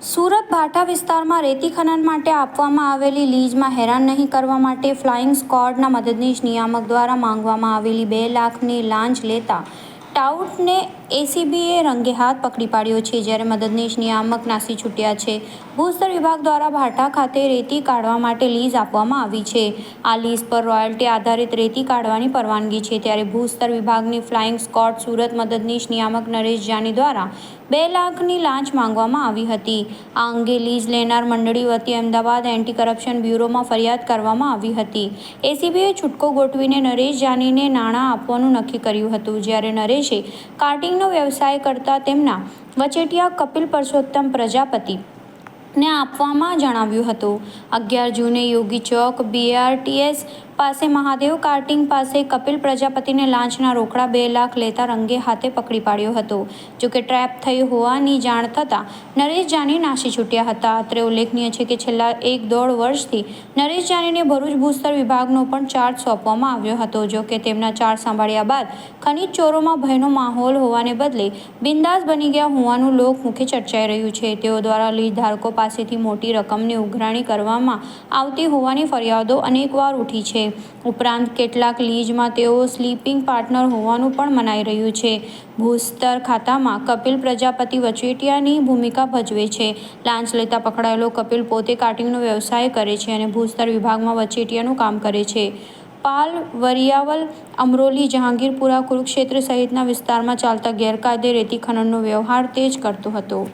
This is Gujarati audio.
સુરત ભાટા વિસ્તારમાં રેતી ખનન માટે આપવામાં આવેલી લીઝમાં હેરાન નહીં કરવા માટે ફ્લાઇંગ સ્કોડના મદદનીશ નિયામક દ્વારા માંગવામાં આવેલી બે લાખની લાંચ લેતા ટાઉટને એસીબીએ રંગે હાથ પકડી પાડ્યો છે. જ્યારે મદદનીશ નિયામક નાસી છૂટ્યા છે. ભૂસ્તર વિભાગ દ્વારા ભાટા ખાતે રેતી કાઢવા માટે લીઝ આપવામાં આવી છે. આ લીઝ પર રોયલ્ટી આધારિત રેતી કાઢવાની પરવાનગી છે. ત્યારે ભૂસ્તર વિભાગની ફ્લાઇંગ સ્કોટ સુરત મદદનીશ નિયામક નરેશ જાની દ્વારા બે લાખની લાંચ માંગવામાં આવી હતી. આ અંગે લીઝ લેનાર મંડળી વતી અમદાવાદ એન્ટી કરપ્શન બ્યુરોમાં ફરિયાદ કરવામાં આવી હતી. એસીબીએ છૂટકો ગોઠવીને નરેશ જાનીને નાણાં આપવાનું નક્કી કર્યું હતું. જ્યારે નરેશે કાર્ટિંગનો વ્યવસાય કરતા તેમના વચેટિયા કપિલ પરસોત્તમ પ્રજાપતિ ને આપવામાં જણાવ્યું હતું. અગિયાર જૂને યોગી ચોક બીઆરટીએસ પાસે મહાદેવ, કાર્ટિંગ પાસે કપિલ પ્રજાપતિને લાંચના રોકડા બે લાખ લેતા રંગે હાથે પકડી પાડ્યો હતો. જોકે ટ્રેપ થઈ હોવાની જાણ થતાં નરેશ જાની નાસી છૂટ્યા હતા. અત્રે ઉલ્લેખનીય છે કે છેલ્લા એક દોઢ વર્ષથી નરેશ જાનીને ભરૂચ ભૂસ્તર વિભાગનો પણ ચાર્જ સોંપવામાં આવ્યો હતો. જોકે તેમના ચાર્જ સંભાળ્યા બાદ ખનીજ ચોરોમાં ભયનો માહોલ હોવાને બદલે બિંદાસ બની ગયા હોવાનું લોકમુખે ચર્ચાઈ રહ્યું છે. તેઓ દ્વારા લીધારકો પાસેથી મોટી રકમની ઉઘરાણી કરવામાં આવતી હોવાની ફરિયાદો અનેકવાર ઉઠી છે. ઉપરાંત કેટલાક લીજમાં તેઓ સ્લીપિંગ પાર્ટનર હોવાનું પણ મનાઈ રહ્યું છે. ભૂસ્તર ખાતામાં કપિલ પ્રજાપતિ વચેટિયાની ભૂમિકા ભજવે છે. લાંચ લેતા પકડાયેલો કપિલ પોતે કાટિંગનો વ્યવસાય કરે છે અને ભૂસ્તર વિભાગમાં વચેટિયાનું કામ કરે છે. પાલ વરિયાવલ, અમરોલી, જહાંગીરપુરા, કુરુક્ષેત્ર સહિતના વિસ્તારમાં ચાલતા ગેરકાયદે રેતી ખનનનો વ્યવહાર તે જ કરતો હતો.